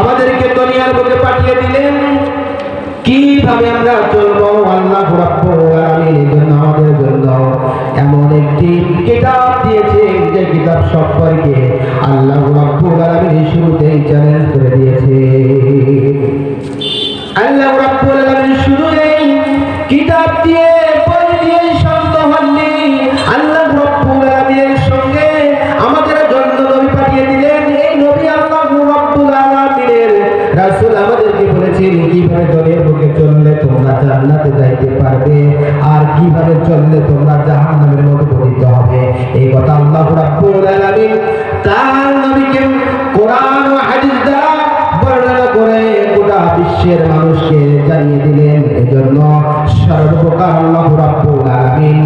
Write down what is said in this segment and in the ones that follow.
আমাদেরকে দুনিয়ার বুকে পাঠিয়ে দিলেন। কীভাবে আমরা চলবো? আল্লাহ আমাদের জন্য এমন একটি কিতাব দিয়েছে, যে কিতাব সম্পর্কে আল্লাহ রাব্বুল আলামিন শুরুতেই চ্যালেঞ্জ করে দিয়েছে। আল্লাহ কীভাবে জলের বুকে চললে তোমরা জান্নাতে যাইতে পারবে? আর কীভাবে চললে তোমরা জাহান্নামের মধ্যে পতিত হবে? এই কথা আল্লাহ রাব্বুল আলামিন তার নবীকে কোরআন ও হাদিস দ্বারা বর্ণনা করে গোটা বিশ্বের মানুষকে জানিয়ে দিলেন। এজন্য সর্বপ্রকার আল্লাহ রাব্বুল আলামিন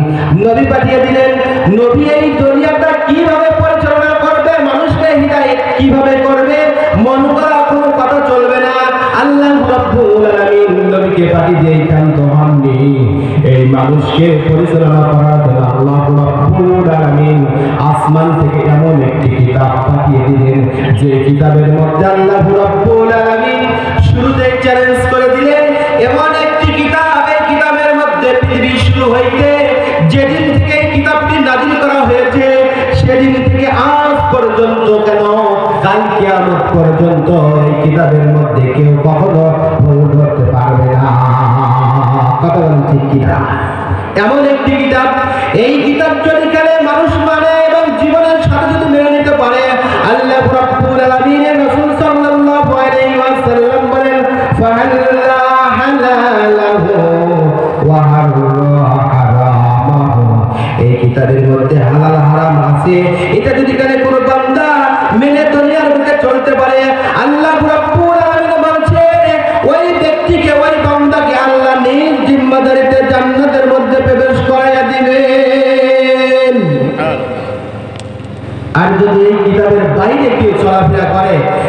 নবী পাঠিয়ে দিলেন। নবী এই মানুষকে পরিচালনা করার জন্য আল্লাহ আসমান থেকে এমন একটি কিতাব পাঠিয়ে দিলেন, যে কিতাবের মধ্যে আল্লাহ রাব্বুল আলামিন শুরুতে চ্যালেঞ্জ করে দিলেন, এমন একটি কিতাব, এই কিতাবের মধ্যে পৃথিবী শুরু হইতে যেদিন থেকে কিতাবটি নাজিল করা হয়েছে, সেদিন থেকে আজ পর্যন্ত কেন কাল কিয়ামত পর্যন্ত এই কিতাবের মধ্যে কেউ কখনো এমন একটি কিতাব এই কিতাব যদি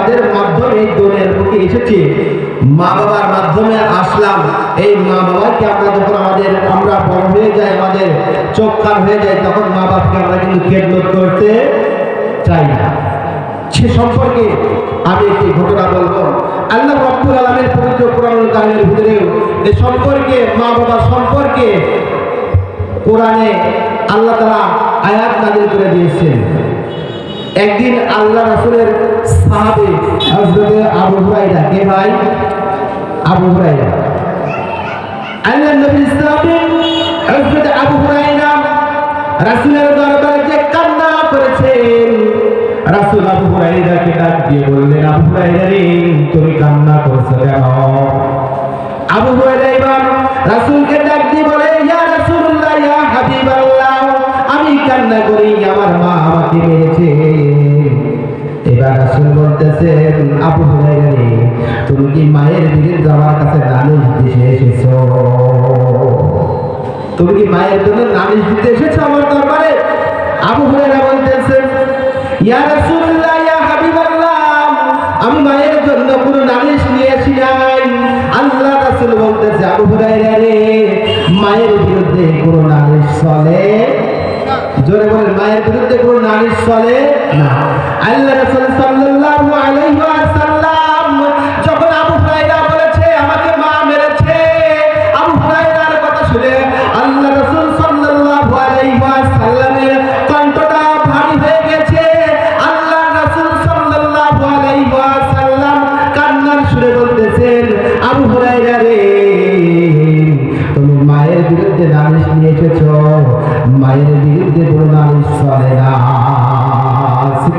যাদের মাধ্যমে দুনিয়ার বুকে এসেছি। মা বাবার মাধ্যমে আসলাম। এই মা বাবাকে আমরা যখন আমাদের, আমরা বড় হয়ে যাই, আমাদের চোখ হয়ে যায়, তখন মা বাবাকে আমরা কিন্তু খেদমত করতে চাই না। সে সম্পর্কে আমি একটি ঘটনা বলব। আল্লাহ রব্বুল আলমের পবিত্র কোরআনুল কারিমের ভিতরেও এ সম্পর্কে, মা বাবা সম্পর্কে কোরআনে আল্লাহ তারা আয়াত নাজিল করে দিয়েছেন। একদিন আল্লাহ রাসূলের সাহাবে হযরত আবু হুরায়রা, কে ভাই? আবু হুরায়রা। আল্লাহ নবী সাহাবে হযরত আবু হুরায়রা রাসূলের দরবারে যে কান্না করেছেন, রাসূল আবু হুরায়রাকে ডাক দিয়ে বললেন, আবু হুরায়রা রে, তুমি কান্না করছ কেন? আবু হুরায়রা এবার রাসূলকে ডাক দিয়ে বলে কান্না করি আমার মা আমাকে মেরেছে। এবার রাসূল বলতেছেন, আবু হুরায়রা রে তুমি কি মায়ের বিরুদ্ধে আমার কাছে নালিশ দিতে এসেছ? তুমি কি মায়ের জন্য নালিশ দিতে এসেছ আমার দরবারে? আবু হুরায়রা বলতেছেন, ইয়া ইয়া হাবিবাল্লাহ, আমি মায়ের জন্য কোনো নালিশ নিয়ে আসি নাই। আল্লাহ বলতেছে, আবু হুরায়রা রে, মায়ের বিরুদ্ধে কোনো নালিশ চলে? জোরে বলেন মায়ের বিরুদ্ধে কোন নালিশ চলে? না। আল্লাহ রাসূল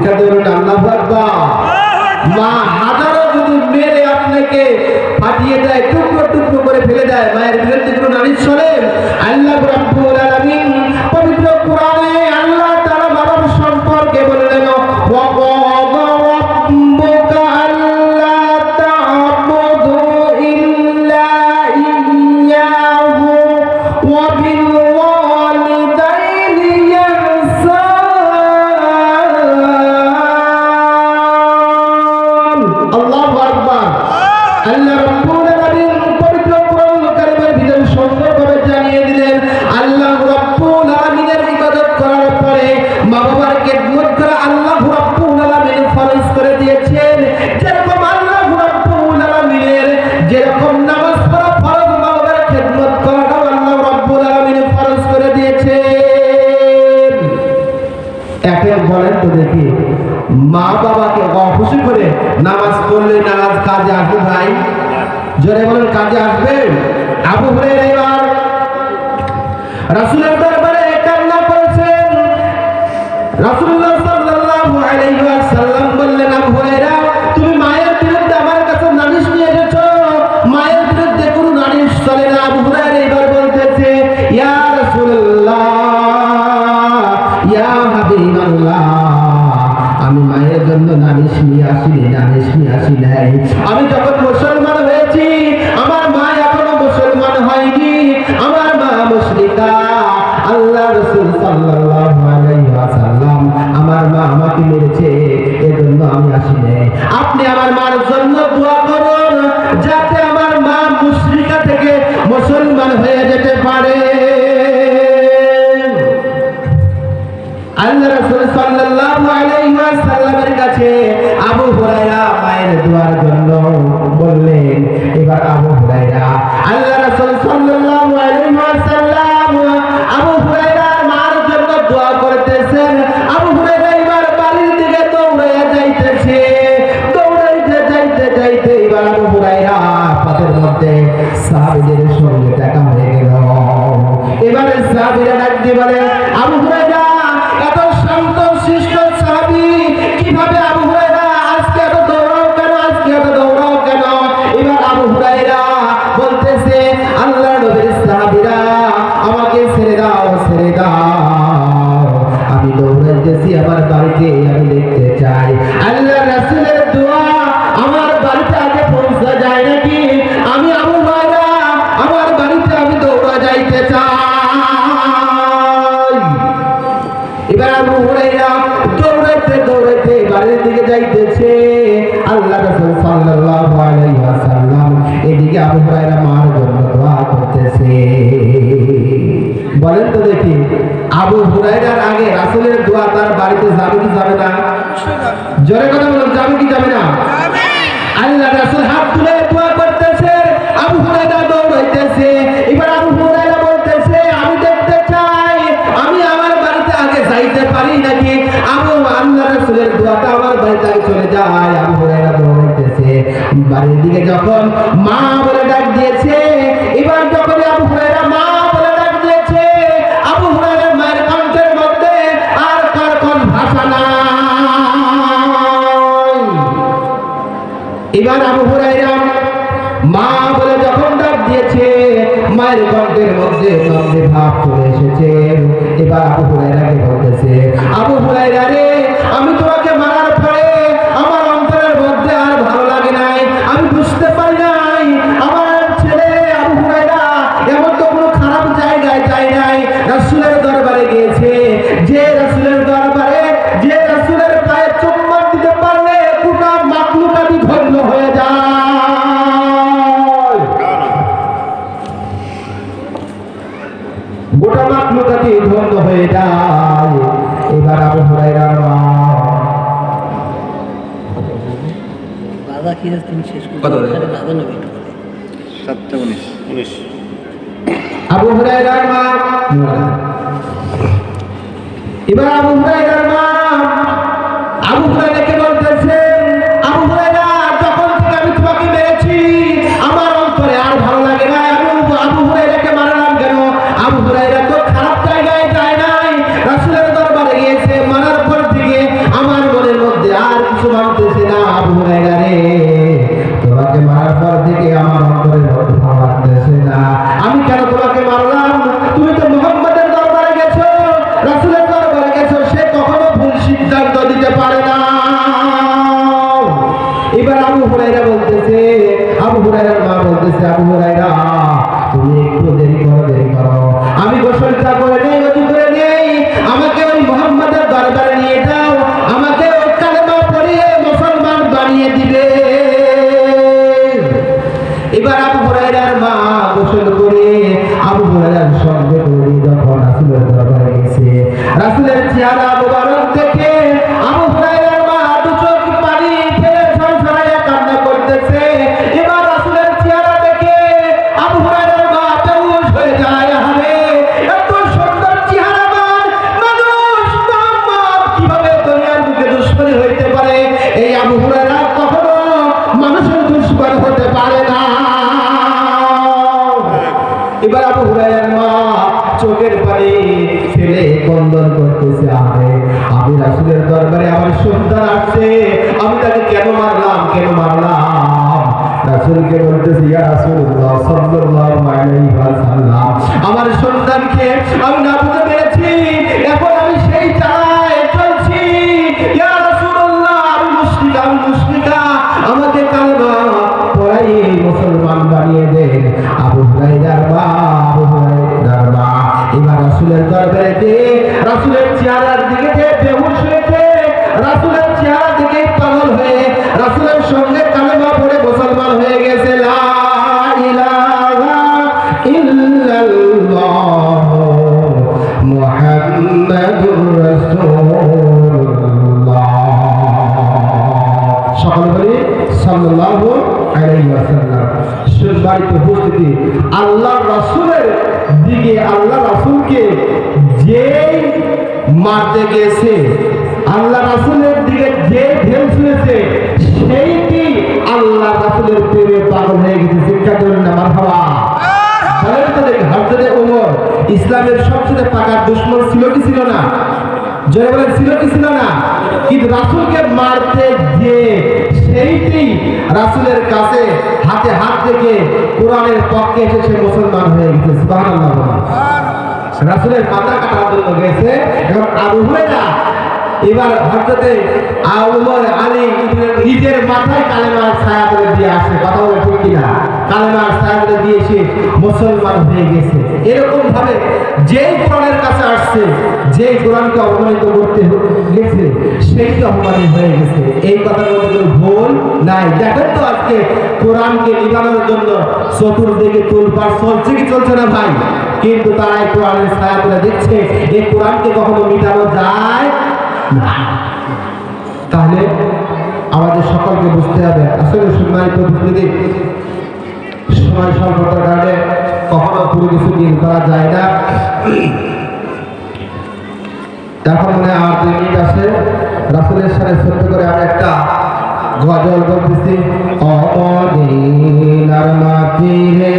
শিক্ষা দেবেন আল্লাহ মা হাজারো যদি মেরে আপনাকে ফাটিয়ে দেয়, টুকরো টুকরো করে ফেলে দেয়, মায়ের বিরুদ্ধে কোনো নারী চলে আল্লাহ পবিত্র কোরআনে একে বলেন তো দেখি মা বাবাকে করে নামাজ পড়লে নামাজ কাজে আসবে ভাই? জোরে বলেন, কাজে আসবে? আবু হুরায়রা এবার রাসূলের দরবারে করেছেন। রাসূলুল্লাহ আমি যখন মুসলমান হয়েছি, আমার মা এখনও মুসলমান হয়নি। আমার মা মুশরিকা। আল্লাহ রাসূল ওয়াসাল্লাম আমার মা আমাকে মেরেছে, এজন্য আমি আসি আপনি আমার মার জন্য দোয়া করুন, যাতে আমার মা মুশরিকা থেকে মুসলমান হয়ে যেতে পারে। আল্লাহ রাসূল সাল্লাল্লাহু আলাইহি ওয়াসাল্লামের কাছে হুরায়রা মায়ের দোয়ার জন্য বললেন, এবার আবু হুরায়রা। আল্লাহ রাসূল সাল্লাল্লাহু আলাইহি ওয়াসাল্লাম আবু হুরায়রা মার জন্য দোয়া করতেছেন। আবু হুরায়রা এবার বাড়ির দিকে দৌড়াইয়া যাইতেছে। দৌড়াইতে যাইতে যাইতে এবার আবু হুরায়রা পথের মধ্যে সাহাবীদের সঙ্গে দেখা হয়ে গেল। এবারে সাহাবীরা ডাক দিয়ে বলে, আবু হুরায়রা আবু হুরায়রার আগে রাসূলের দোয়া তার বাড়িতে যাবে কি যাবে না? জোরে কথা বলুন, যাবে কি যাবে না? আল্লাহ রাসূল হাত তুলে দোয়া করতেছে, আবু হুরায়রা দৌড়াইতেছে। এবার আবু হুরায়রা বলতেছে, আমি দেখতে চাই, আমি আমার বাড়িতে আগে যাইতে পারি নাকি? আবু আল্লাহ রাসূলের দোয়াটা আমার বাড়িতে চলে যায়, আবু হুরায়রা দৌড়াইতেছে। বাড়ির দিকে যখন এবার আবু হুরায়রা মা বলে যখন ডাক দিয়েছে, মায়ের কণ্ঠের মধ্যে নন্দে ভাব চলে এসেছে। এবার আবু হুরায়রাকে বলতেছে, আবু হুরায়রা রে কত। সাতটা উনিশ। উনিশ। আবু হুরায়রার মা এবার আবু হুরায়রার আবু হুরায়রা তুমি একটু দেরি করো দেরি করো। আমি গোসলটা করে নেই ওযু করে নেই। আমাকে ওই মুহাম্মাদের দরবারে নিয়ে যাও। আমাকে কালেমা পড়িয়ে মুসলমান বানিয়ে দিবে। এবার আবু হুরায়রার মা গোসল করে আবু হুরায়রার সঙ্গে করে যখন রাসূলের দরবারে গেছে, রাসূলের চেহারা মুবারক দেখে আবু চোখের পানি কন্দন করতেছে আরে আমি রাসূলের দরবারে আমার সন্তান আসছে। আমি তাকে কেন মারলাম? কেন মারলাম? রাসূলকে বলতেছি, ইয়া রাসূলুল্লাহ, সাল্লাল্লাহু আলাইহি ওয়াসাল্লাম, আমার সন্তানকে আমি না বুঝতে পেরেছি। এখন আমি সেই চালায় চলছি। ইয়া রাসূলুল্লাহ, আমি মুশরিক, আমি মুশরিকা। আমাকে কালেমা পড়াই মুসলমান বানিয়ে দেন। আবু হুরায়রার রাসূলের রাসুলের চেহারার দিকে বেহুশ হয়েছে রাসুলের চেহারা দিকে পাগল হয়ে রাসুলের সঙ্গে কালেমা মারতে গেছে আল্লাহ রাসূলের দিকে যে ঢেল ছুঁয়েছে সেইটি আল্লাহ রাসুলের প্রেমে পাগল হয়ে গেছে। শিক্ষা করুন না ওমর ইসলামের সবচেয়ে পাকা দুশ্মন ছিল কি ছিল না? জয় বলেন, ছিল কি ছিল না? কিন্তু রাসুলকে মারতে যে সেইটি রাসূলের কাছে হাতে হাত রেখে কোরআনের পক্ষে এসে সে মুসলমান হয়ে গেছে। রাসূলের মাথা কাটার জন্য গেছে। এবং আবু হুরায়রা এবার হযরতে উমর আলী নিজের মাথায় কালেমার ছায়া করে দিয়ে আসে। কথা বলে ঠিক কিনা? কালেমার ছায়া করে দিয়ে এসে মুসলমান হয়ে গেছে। এরকম ভাবে যেই কোরআনের কাছে আসছে, যেই কোরআনকে অপমানিত করতে গেছে, সেই তো অপমানিত হয়ে গেছে। এই কথার মধ্যে কোনো ভুল নাই। দেখেন তো আজকে কোরআনকে নিবানোর জন্য চতুর্দিকে তোলপাড় চলছে কি চলছে না ভাই? কিন্তু তারা এই কোরআনের ছায়া করে দেখছে, এই কোরআনকে কখনো মিটানো যায় না। তাহলে আমাদের সকলকে বুঝতে হবে, আসলে সম্মানিত উপস্থিতি সময় স্বল্পতার কারণে কখনো পুরো কিছু ডিল করা যায় না। এখন মনে আর দুই মিনিট আছে। রাসুলের সাথে ছোট্ট করে আমি একটা গজল বলতেছি অমদিনার মাটি রে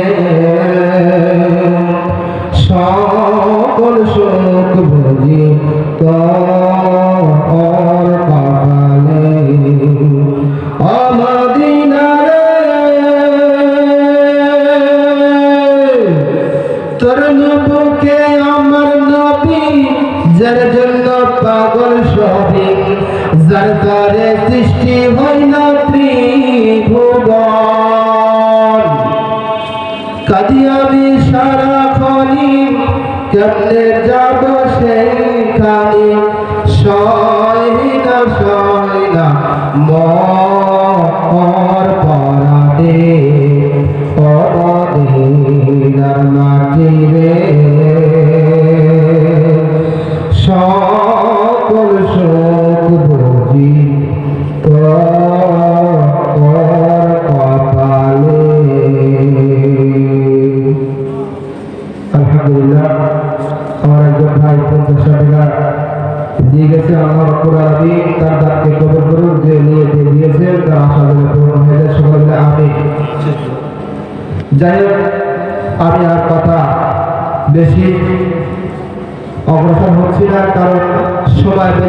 যার জন্য পাগল সবে যার দ্বারে সৃষ্টি হয় ত্রিভুবন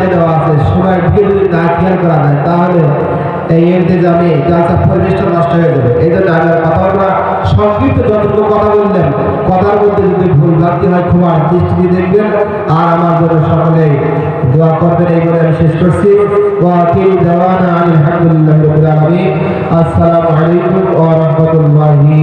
সময় দেওয়া আছে, সময় দিকে যদি না খেয়াল করা যায়, তাহলে এই ইন্তেজামে জালসার পরিবেশটা নষ্ট হয়ে যাবে। এই জন্য আমি আর কথা বলব সংক্ষিপ্ত যতটুকু কথা বললেন কথার মধ্যে যদি ভুল ভ্রান্তি হয় খুব আর দৃষ্টি দেখবেন। আর আমার জন্য সকলে দোয়া করবেন, এই বলে আমি শেষ করছি। ওয়াকিল দেওয়ানা আলহামদুলিল্লাহ রবিল আলমী আসসালামু আলাইকুম ওয়া রাহমাতুল্লাহি